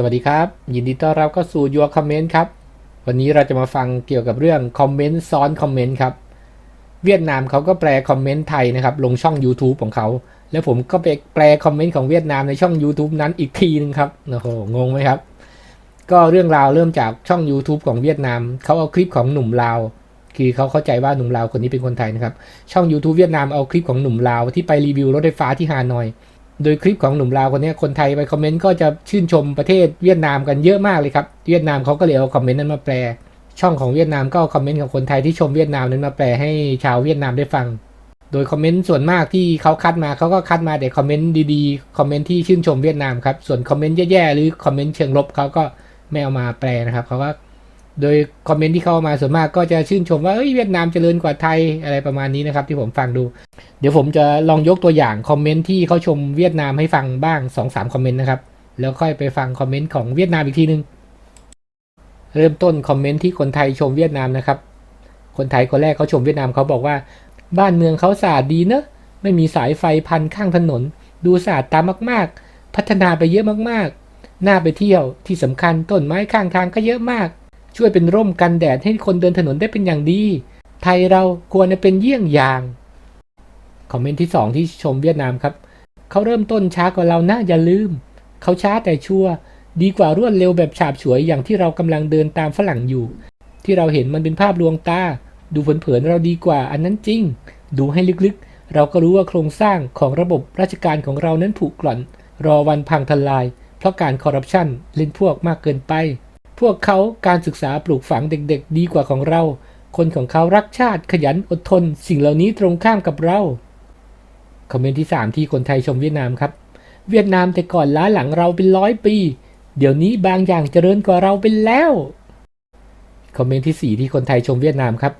สวัสดีครับ ยินดีต้อนรับเข้าสู่ Your Comment ครับ วันนี้เราจะมาฟังเกี่ยวกับเรื่องคอมเมนต์ซ้อนคอมเมนต์ครับ เวียดนามเขาก็แปลคอมเมนต์ไทยนะครับ ลงช่อง YouTube ของเขา แล้วผมก็ไปแปลคอมเมนต์ของเวียดนามในช่อง YouTube นั้นอีกทีนึงครับโอ้โหงงไหมครับ ก็เรื่องราวเริ่มจากช่อง YouTube ของเวียดนามเขาเอาคลิปของหนุ่มลาวคือเขาเข้าใจว่าหนุ่มลาวคนนี้เป็นคนไทยนะครับช่อง YouTube เวียดนามเอาคลิปของหนุ่มลาวที่ไปรีวิวรถไฟฟ้าที่ฮานอย โดยคลิปของหนุ่มลาวคนนี้คนไทยไปคอมเมนต์ก็จะชื่นชมประเทศเวียดนามกันเยอะมากเลยครับ เวียดนามเขาก็เลยเอาคอมเมนต์นั้นมาแปล ช่องของเวียดนามก็เอาคอมเมนต์ของคนไทยที่ชมเวียดนามนั้นมาแปลให้ชาวเวียดนามได้ฟัง โดยคอมเมนต์ส่วนมากที่เขาคัดมาเขาก็คัดมาแต่คอมเมนต์ดีๆ คอมเมนต์ที่ชื่นชมเวียดนามครับ ส่วนคอมเมนต์แย่ๆหรือคอมเมนต์เชิงลบเขาก็ไม่เอามาแปลนะครับเขาก็ โดยคอมเมนต์ที่เข้ามาส่วนมากก็จะชื่นชมว่าเอ้ยเวียดนามเจริญกว่าไทยอะไรประมาณนี้นะครับ ที่ผมฟังดู เดี๋ยวผมจะลองยกตัวอย่างคอมเมนต์ที่เขาชมเวียดนามให้ฟังบ้าง2อสามคอมเมนต์นะครับ แล้วค่อยไปฟังคอมเมนต์ของเวียดนามอีกทีนึง เริ่มต้นคอมเมนต์ที่คนไทยชมเวียดนามนะครับ คนไทยคนแรกเขาชมเวียดนามเขาบอกว่า บ้านเมืองเขาสะอาดดีเนอะไม่มีสายไฟพันข้างถนน ดูสะอาดตามมาก ๆ พัฒนาไปเยอะมากๆ น่าไปเที่ยวที่สำคัญต้นไม้ข้างทางก็เยอะมาก ช่วยเป็นร่มกันแดดให้คนเดินถนนได้เป็นอย่างดี ไทยเราควรจะเป็นเยี่ยงอย่างคอมเมนต์ที่ 2 ที่ชมเวียดนามครับ เขาเริ่มต้นช้ากว่าเรานะอย่าลืม เขาช้าแต่ชัวร์ดีกว่ารวดเร็วแบบฉาบฉวยอย่างที่เรากำลังเดินตามฝรั่งอยู่ ที่เราเห็นมันเป็นภาพลวงตา ดูเผินๆเราดีกว่าอันนั้นจริง ดูให้ลึกๆ เราก็รู้ว่าโครงสร้างของระบบราชการของเรานั้นผุกร่อน รอวันพังทลาย เพราะการคอร์รัปชันเล่นพวกมากเกินไป พวกเขาการศึกษาปลูกฝังเด็กๆ ดีกว่าของเรา คนของเขารักชาติขยันอดทน สิ่งเหล่านี้ตรงข้ามกับเรา คอมเมนต์ที่ 3 ที่คนไทยชมเวียดนามครับ เวียดนามแต่ก่อนล้าหลังเราเป็นร้อยปี เดี๋ยวนี้บางอย่างเจริญกว่าเราเป็นแล้ว คอมเมนต์ที่ 4 ที่คนไทยชมเวียดนามครับ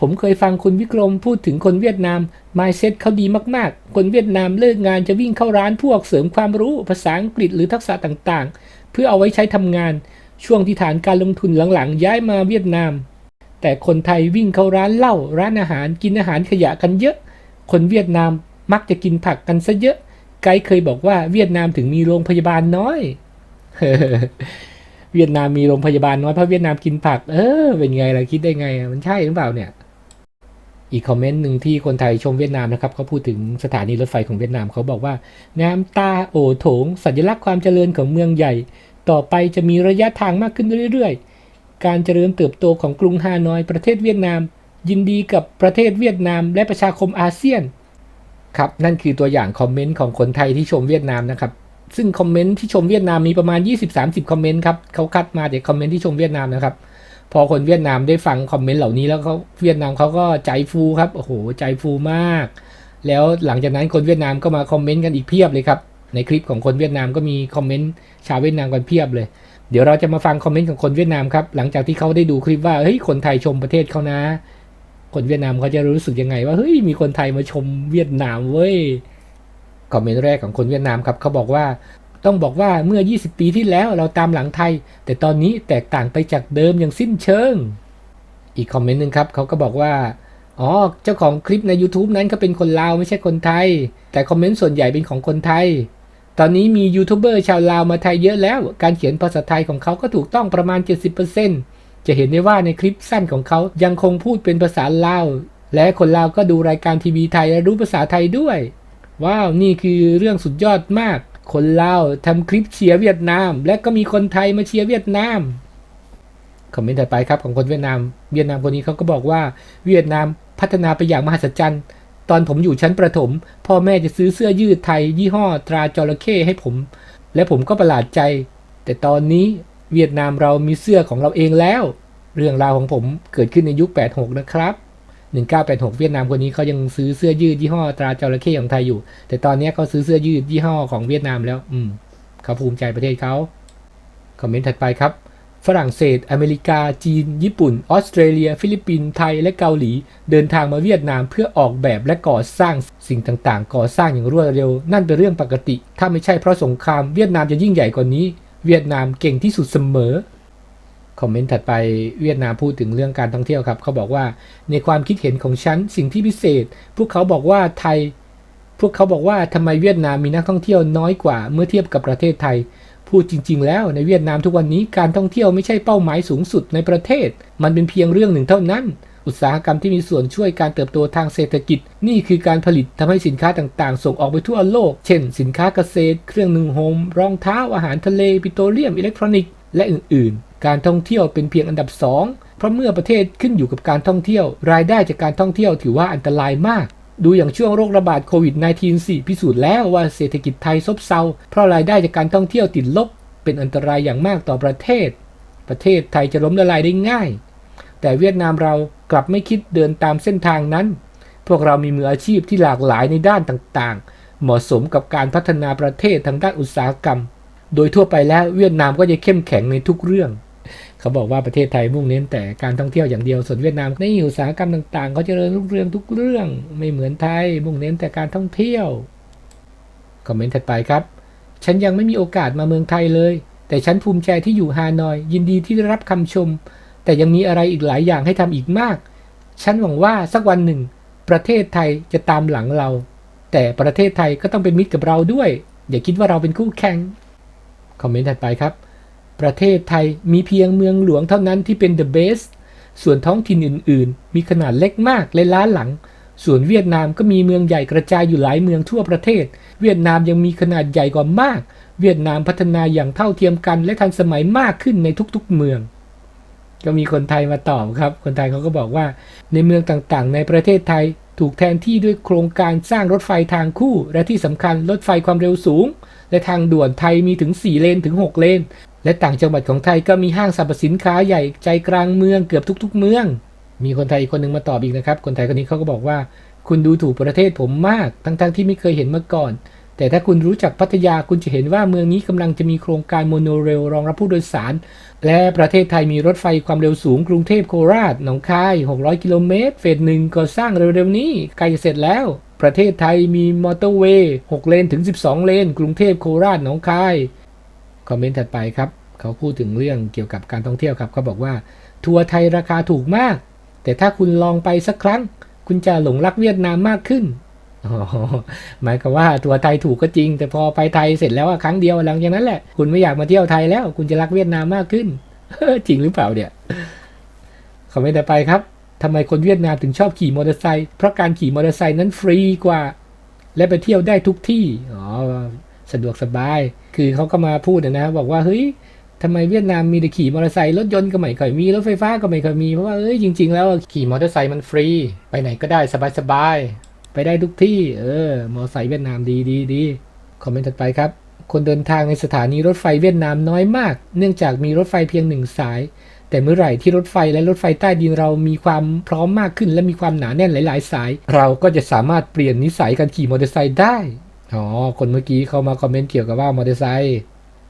ผมเคยฟังคุณวิกรมพูดถึงคนเวียดนามมายเซ็ตเขาดีมากๆ คนเวียดนามเลิกงานจะวิ่งเข้าร้านพวกเสริมความรู้ภาษาอังกฤษหรือทักษะต่างๆ เพื่อเอาไว้ใช้ทำงาน ช่วงที่ฐานการลงทุนหลังๆ ย้ายมาเวียดนาม แต่คนไทยวิ่งเข้าร้านเหล้าร้านอาหารกินอาหารขยะกันเยอะ คนเวียดนามมักจะกินผักกันซะเยอะ ไกด์เคยบอกว่าเวียดนามถึงมีโรงพยาบาลน้อยเวียดนามมีโรงพยาบาลน้อยเพราะเวียดนามกินผัก เออ เป็นไงล่ะคิดได้ไงอะมันใช่หรือเปล่าเนี่ย อีกคอมเมนต์หนึ่งที่คนไทยชมเวียดนามนะครับเขาพูดถึงสถานีรถไฟของเวียดนามเขาบอกว่า น้ำตาโอโถง สัญลักษณ์ความเจริญของเมืองใหญ่ ต่อไปจะมีระยะทางมากขึ้นเรื่อยๆ การเจริญเติบโตของกรุงฮานอยประเทศเวียดนาม ยินดีกับประเทศเวียดนาม และประชาคมอาเซียน ครับ นั่นคือตัวอย่างคอมเมนต์ของคนไทยที่ชมเวียดนามนะครับ ซึ่งคอมเมนต์ที่ชมเวียดนามมีประมาณ 20-30 คอมเมนต์ครับเขาคัดมาแต่คอมเมนต์ที่ชมเวียดนามนะครับพอคนเวียดนามได้ฟังคอมเมนต์เหล่านี้แล้วเขาเวียดนามเขาก็ใจฟูครับโอ้โหใจฟูมาก แล้วหลังจากนั้นคนเวียดนามก็มาคอมเมนต์กันอีกเพียบเลยครับ ในคลิปของคนเวียดนามก็มีคอมเมนต์ชาวเวียดนามกันเพียบเลย เดี๋ยวเราจะมาฟังคอมเมนต์ของคนเวียดนามครับ หลังจากที่เขาได้ดูคลิปว่าเฮ้ยคนไทยชมประเทศเขานะ คนเวียดนามเขาจะรู้สึกยังไง ว่าเฮ้ยมีคนไทยมาชมเวียดนามเว้ยคอมเมนต์แรกของคนเวียดนามครับเขาบอกว่าต้องบอกว่าเมื่อ 20 ปีที่แล้วเราตามหลังไทย แต่ตอนนี้แตกต่างไปจากเดิมอย่างสิ้นเชิง อีกคอมเมนต์หนึ่งครับเขาก็บอกว่าอ๋อเจ้าของคลิปใน YouTube นั้นก็เป็นคนลาวไม่ใช่คนไทย แต่คอมเมนต์ส่วนใหญ่เป็นของคนไทย ตอนนี้มียูทูบเบอร์ชาวลาวมาไทยเยอะแล้ว การเขียนภาษาไทยของเขาก็ถูกต้องประมาณ 70%จะเห็นได้ว่าในคลิปสั้นของเขายังคงพูดเป็นภาษาลาว และคนลาวก็ดูรายการทีวีไทยและรู้ภาษาไทยด้วย ว้าว นี่คือเรื่องสุดยอดมาก คนลาวทำคลิปเชียร์เวียดนาม และก็มีคนไทยมาเชียร์เวียดนาม คอมเมนต์ถัดไปครับของคนเวียดนาม เวียดนามคนนี้เขาก็บอกว่าเวียดนามพัฒนาไปอย่างมหัศจรรย์ ตอนผมอยู่ชั้นประถม พ่อแม่จะซื้อเสื้อยืดไทย ยี่ห้อตราจระเข้ให้ผม และผมก็ประหลาดใจ แต่ตอนนี้เวียดนามเรามีเสื้อของเราเองแล้ว เรื่องราวของผมเกิดขึ้นในยุค 86 นะครับ 1986 เวียดนามคนนี้เขายังซื้อเสื้อยืดยี่ห้อตราจระเข้ของไทยอยู่ แต่ตอนนี้เขาซื้อเสื้อยืดยี่ห้อของเวียดนามแล้ว อืมเขาภูมิใจประเทศเขาคอมเมนต์ถัดไปครับ ฝรั่งเศส อเมริกา จีน ญี่ปุ่น ออสเตรเลีย ฟิลิปปินส์ ไทย และเกาหลี เดินทางมาเวียดนามเพื่อออกแบบและก่อสร้างสิ่งต่างๆ ก่อสร้างอย่างรวดเร็ว นั่นเป็นเรื่องปกติ ถ้าไม่ใช่เพราะสงครามเวียดนามจะยิ่งใหญ่กว่านี้ เวียดนามเก่งที่สุดเสมอ คอมเมนต์ถัดไปเวียดนามพูดถึงเรื่องการท่องเที่ยวครับ เขาบอกว่าในความคิดเห็นของฉันสิ่งที่พิเศษ พวกเขาบอกว่าไทย พวกเขาบอกว่าทำไมเวียดนามมีนักท่องเที่ยวน้อยกว่า เมื่อเทียบกับประเทศไทย พูดจริง ๆ แล้วในเวียดนามทุกวันนี้การท่องเที่ยวไม่ใช่เป้าหมายสูงสุดในประเทศ มันเป็นเพียงเรื่องหนึ่งเท่านั้น อุตสาหกรรมที่มีส่วนช่วยการเติบโตทางเศรษฐกิจ นี่คือการผลิตทำให้สินค้าต่างๆ ส่งออกไปทั่วโลก เช่น สินค้าเกษตร เครื่องนึ่งโฮมรองเท้าอาหารทะเลปิโตรเลียมอิเล็กทรอนิกส์และอื่นๆ การท่องเที่ยวเป็นเพียงอันดับสองเพราะเมื่อประเทศขึ้นอยู่กับการท่องเที่ยว รายได้จากการท่องเที่ยวถือว่าอันตรายมาก ดูอย่างช่วงโรคระบาดโควิด -19 สิพิสูจน์แล้วว่าเศรษฐกิจไทยซบเซา เพราะรายได้จากการท่องเที่ยวติดลบ เป็นอันตรายอย่างมากต่อประเทศ ประเทศไทยจะล้มละลายได้ง่าย แต่เวียดนามเรากลับไม่คิดเดินตามเส้นทางนั้น พวกเรามีมืออาชีพที่หลากหลายในด้านต่างๆ เหมาะสมกับการพัฒนาประเทศทางด้านอุตสาหกรรม โดยทั่วไปแล้วเวียดนามก็จะเข้มแข็งในทุกเรื่อง เขาบอกว่าประเทศไทยมุ่งเน้นแต่การท่องเที่ยวอย่างเดียว ส่วนเวียดนามในอุตสาหกรรมต่างๆ เขาเจริญรุ่งเรืองทุกเรื่องไม่เหมือนไทย มุ่งเน้นแต่การท่องเที่ยว คอมเมนต์ถัดไปครับ ฉันยังไม่มีโอกาสมาเมืองไทยเลย แต่ฉันภูมิใจที่อยู่ฮานอย ยินดีที่ได้รับคำชม แต่ยังมีอะไรอีกหลายอย่างให้ทำอีกมาก ฉันหวังว่าสักวันหนึ่ง ประเทศไทยจะตามหลังเรา แต่ประเทศไทยก็ต้องเป็นมิตรกับเราด้วย อย่าคิดว่าเราเป็นคู่แข่งคอมเมนต์ถัดไปครับ ประเทศไทยมีเพียงเมืองหลวงเท่านั้นที่เป็น the best ส่วนท้องถิ่นอื่น ๆ มีขนาดเล็กมากและล้าหลัง ส่วนเวียดนามก็มีเมืองใหญ่กระจายอยู่หลายเมืองทั่วประเทศ เวียดนามยังมีขนาดใหญ่กว่ามาก เวียดนามพัฒนาอย่างเท่าเทียมกันและทันสมัยมากขึ้นในทุกๆ เมือง ก็มีคนไทยมาตอบครับ คนไทยเขาก็บอกว่า ในเมืองต่างๆ ในประเทศไทยถูกแทนที่ด้วยโครงการสร้างรถไฟทางคู่ และที่สำคัญรถไฟความเร็วสูง และทางด่วนไทยมีถึง 4 เลนถึง 6 เลน และต่างจังหวัดของไทยก็มีห้างสรรพสินค้าใหญ่ใจกลางเมืองเกือบทุก ๆ เมือง มีคนไทยอีกคนหนึ่งมาตอบอีกนะครับ คนไทยคนนี้เขาก็บอกว่า คุณดูถูกประเทศผมมาก ทั้งๆที่ไม่เคยเห็นมาก่อน แต่ถ้าคุณรู้จักพัทยาคุณจะเห็นว่าเมืองนี้กำลังจะมีโครงการโมโนเรลรองรับผู้โดยสาร และประเทศไทยมีรถไฟความเร็วสูงกรุงเทพโคราชหนองคาย 600 กิโลเมตร เฟสหนึ่งก่อสร้างเร็วๆนี้ใกล้จะเสร็จแล้วประเทศไทยมีมอเตอร์เวย์ 6 เลนถึง 12 เลน กรุงเทพโคราชหนองคาย คอมเมนต์ถัดไปครับ เขาพูดถึงเรื่องเกี่ยวกับการท่องเที่ยวครับเขาบอกว่าทัวร์ไทยราคาถูกมาก แต่ถ้าคุณลองไปสักครั้ง คุณจะหลงรักเวียดนามมากขึ้นหมายความว่าทัวร์ไทยถูกก็จริง แต่พอไปไทยเสร็จแล้วครั้งเดียวหลังจากนั้นแหละคุณไม่อยากมาเที่ยวไทยแล้ว คุณจะรักเวียดนามมากขึ้นจริงหรือเปล่าเนี่ยคอมเมนต์ต่อไปครับทำไมคนเวียดนามถึงชอบขี่มอเตอร์ไซค์เพราะการขี่มอเตอร์ไซค์นั้นฟรีกว่า และไปเที่ยวได้ทุกที่อ๋อ สะดวกสบาย คือเขาก็มาพูดนะนะบอกว่าเฮ้ยทำไมเวียดนามมีแต่ขี่มอเตอร์ไซค์รถยนต์ก็ไม่ค่อยมีรถไฟฟ้าก็ไม่ค่อยมีเพราะว่าเอ้ยจริง ๆ แล้วขี่มอเตอร์ไซค์มันฟรี ไปไหนก็ได้สบายๆไปได้ทุกที่ เออมอเตอร์ไซค์เวียดนามดีดีดีคอมเมนต์ถัดไปครับ คนเดินทางในสถานีรถไฟเวียดนามน้อยมาก เนื่องจากมีรถไฟเพียงหนึ่งสาย แต่เมื่อไหร่ที่รถไฟและรถไฟใต้ดินเรามีความพร้อมมากขึ้น และมีความหนาแน่นหลาย ๆ สาย เราก็จะสามารถเปลี่ยนนิสัยการขี่มอเตอร์ไซค์ได้ อ๋อ คนเมื่อกี้เขามาคอมเมนต์เกี่ยวกับว่ามอเตอร์ไซค์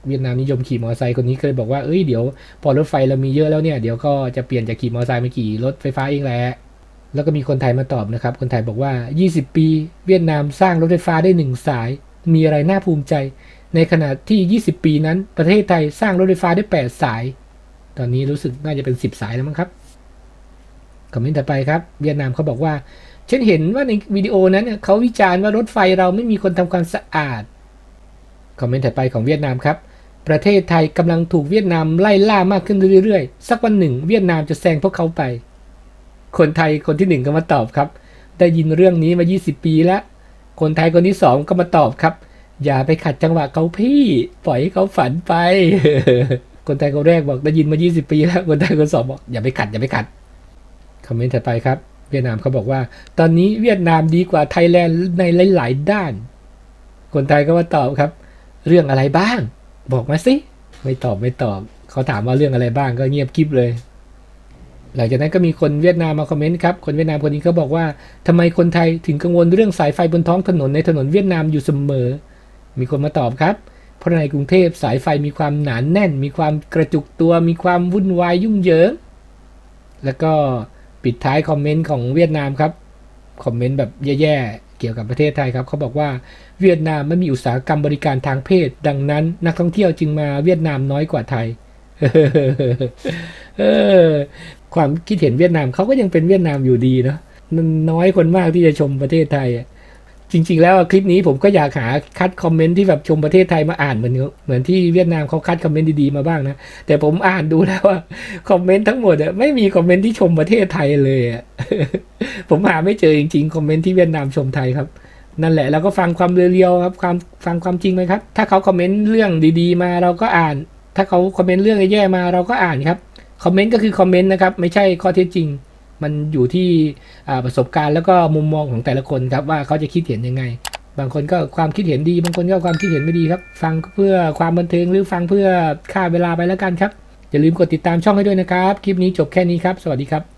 เวียดนามนิยมขี่มอเตอร์ไซค์คนนี้เคยบอกว่าเอ้ยเดี๋ยวพอรถไฟเรามีเยอะแล้วเนี่ยเดี๋ยวก็จะเปลี่ยนจากขี่มอเตอร์ไซค์มาขี่รถไฟฟ้าเองแหละแล้วก็มีคนไทยมาตอบนะครับ คนไทยบอกว่า 20 ปี เวียดนามสร้างรถไฟฟ้าได้หนึ่งสาย มีอะไรน่าภูมิใจ ในขณะที่ 20 ปีนั้น ประเทศไทยสร้างรถไฟฟ้าได้ 8 สาย ตอนนี้รู้สึกน่าจะเป็น 10 สายแล้วมั้งครับ คอมเมนต์ต่อไปครับ เวียดนามเขาบอกว่า ฉันเห็นว่าในวิดีโอนั้นเนี่ยเขาวิจารณ์ว่ารถไฟเราไม่มีคนทำความสะอาด คอมเมนต์ถัดไปของเวียดนามครับ ประเทศไทยกำลังถูกเวียดนามไล่ล่ามากขึ้นเรื่อยๆ สักวันหนึ่ง เวียดนามจะแซงพวกเขาไป คนไทยคนที่หนึ่งก็มาตอบครับ ได้ยินเรื่องนี้มา 20 ปีแล้ว คนไทยคนที่สองก็มาตอบครับ อย่าไปขัดจังหวะเขาพี่ ปล่อยให้เขาฝันไป คนไทยคนแรกบอกได้ยินมา 20 ปีแล้ว คนไทยคนสองบอกอย่าไปขัดอย่าไปขัด คอมเมนต์ถัดไปครับ เวียดนามเขาบอกว่า ตอนนี้เวียดนามดีกว่าไทยแลนด์ในหลาย ๆ ด้าน คนไทยก็มาตอบครับ เรื่องอะไรบ้าง บอกมาสิไม่ตอบไม่ตอบ เขาถามว่าเรื่องอะไรบ้างก็เงียบกริบเลย หลังจากนั้นก็มีคนเวียดนามมาคอมเมนต์ครับ คนเวียดนามคนนี้เขาบอกว่าทำไมคนไทยถึงกังวลเรื่องสายไฟบนท้องถนนในถนนเวียดนามอยู่เสมอ มีคนมาตอบครับเพราะในกรุงเทพสายไฟมีความหนานแน่น มีความกระจุกตัว มีความวุ่นวายยุ่งเหยิง แล้วก็ ปิดท้ายคอมเมนต์ของเวียดนามครับ คอมเมนต์แบบแย่ๆ เกี่ยวกับประเทศไทยครับเขาบอกว่าเวียดนามไม่มีอุตสาหกรรมบริการทางเพศ ดังนั้น นักท่องเที่ยวจึงมาเวียดนามน้อยกว่าไทยความคิดเห็นเวียดนามเขาก็ยังเป็นเวียดนามอยู่ดีเนาะน้อยคนมากที่จะชมประเทศไทยอะ จริง ๆ แล้วคลิปนี้ผมก็อยากหาคัดคอมเมนต์ที่แบบชมประเทศไทยมาอ่านเหมือนเหมือนที่เวียดนามเขาคัดคอมเมนต์ดีๆมาบ้างนะแต่ผมอ่านดูแล้วว่าคอมเมนต์ทั้งหมดอะไม่มีคอมเมนต์ที่ชมประเทศไทยเลยอะผมหาไม่เจอจริงๆคอมเมนต์ที่เวียดนามชมไทยครับนั่นแหละเราก็ฟังความเรียวๆครับความฟังความจริงไหมครับ ถ้าเขาคอมเมนต์เรื่องดีๆ มาเราก็อ่าน ถ้าเขาคอมเมนต์เรื่องแย่ๆมาเราก็อ่านครับคอมเมนต์ก็คือคอมเมนต์นะครับ ไม่ใช่ข้อเท็จจริง มันอยู่ที่ประสบการณ์แล้วก็มุมมองของแต่ละคนครับว่าเขาจะคิดเห็นยังไง บางคนก็ความคิดเห็นดี บางคนก็ความคิดเห็นไม่ดีครับ ฟังเพื่อความบันเทิงหรือฟังเพื่อฆ่าเวลาไปแล้วกันครับอย่าลืมกดติดตามช่องให้ด้วยนะครับ คลิปนี้จบแค่นี้ครับ สวัสดีครับ